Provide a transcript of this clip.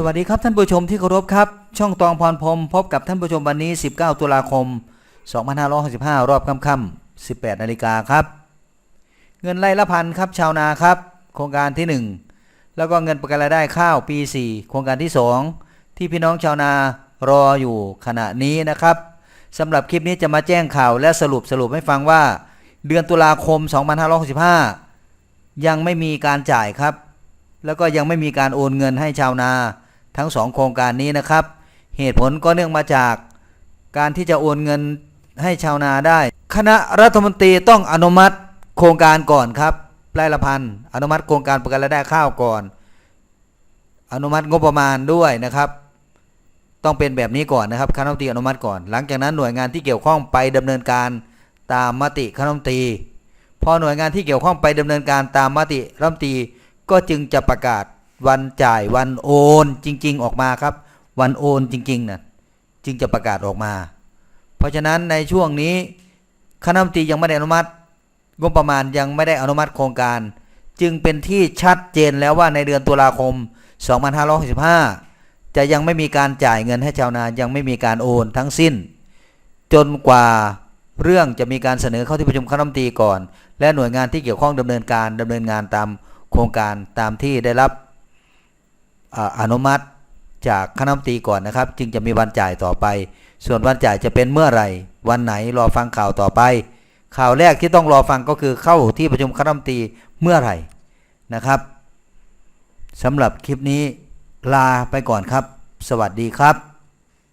สวัสดีครับท่านผู้ชมที่เคารพครับ ช่องตองพรพรมพบกับท่านผู้ชมวันนี้ 19 ตุลาคม 2565 รอบค่ำๆ18 นาฬิกาครับ เงินไร่ละพันครับชาวนาครับ โครงการที่ 1 แล้วก็เงินประกันรายได้ข้าวปี 4 โครงการที่ 2 ที่พี่น้องชาวนารออยู่ขณะนี้นะครับสำหรับคลิปนี้จะมาแจ้งข่าวและสรุปสรุปให้ฟังว่า เดือนตุลาคม 2565 ยังไม่มีการจ่ายครับ แล้วก็ยังไม่มีการโอนเงินให้ชาวนา ทั้งสองโครงการนี้นะครับ เหตุผลก็เนื่องมาจากการที่จะโอนเงินให้ชาวนาได้ คณะรัฐมนตรีต้องอนุมัติโครงการก่อนครับไร่ละพันอนุมัติโครงการประกันรายได้ข้าวก่อน อนุมัติงบประมาณด้วยนะครับ ต้องเป็นแบบนี้ก่อนนะครับคณะรัฐมนตรีอนุมัติก่อน หลังจากนั้นหน่วยงานที่เกี่ยวข้องไปดำเนินการตามมติคณะรัฐมนตรีพอหน่วยงานที่เกี่ยวข้องไปดำเนินการตามมติรัฐมนตรีก็จึงจะประกาศ วันจ่ายวันโอนจริง ๆ ออกมาครับ วันโอนจริงๆนะจึงจะประกาศออกมา เพราะฉะนั้นในช่วงนี้คณะรัฐมนตรียังไม่ได้อนุมัติงบประมาณยังไม่ได้อนุมัติโครงการ จึงเป็นที่ชัดเจนแล้วว่าในเดือนตุลาคม 2565 จะยังไม่มีการจ่ายเงินให้ชาวนายังไม่มีการโอนทั้งสิ้น จนกว่าเรื่องจะมีการเสนอเข้าที่ประชุมคณะรัฐมนตรีก่อน และหน่วยงานที่เกี่ยวข้องดำเนินการดำเนินงานตามโครงการตามที่ได้รับ อนุมัติจากคณะมนตรีก่อนนะครับ จึงจะมีวันจ่ายต่อไป ส่วนวันจ่ายจะเป็นเมื่อไหร่ วันไหนรอฟังข่าวต่อไป ข่าวแรกที่ต้องรอฟังก็คือเข้าที่ประชุมคณะมนตรีเมื่อไหร่นะครับสำหรับคลิปนี้ลาไปก่อนครับ สวัสดีครับ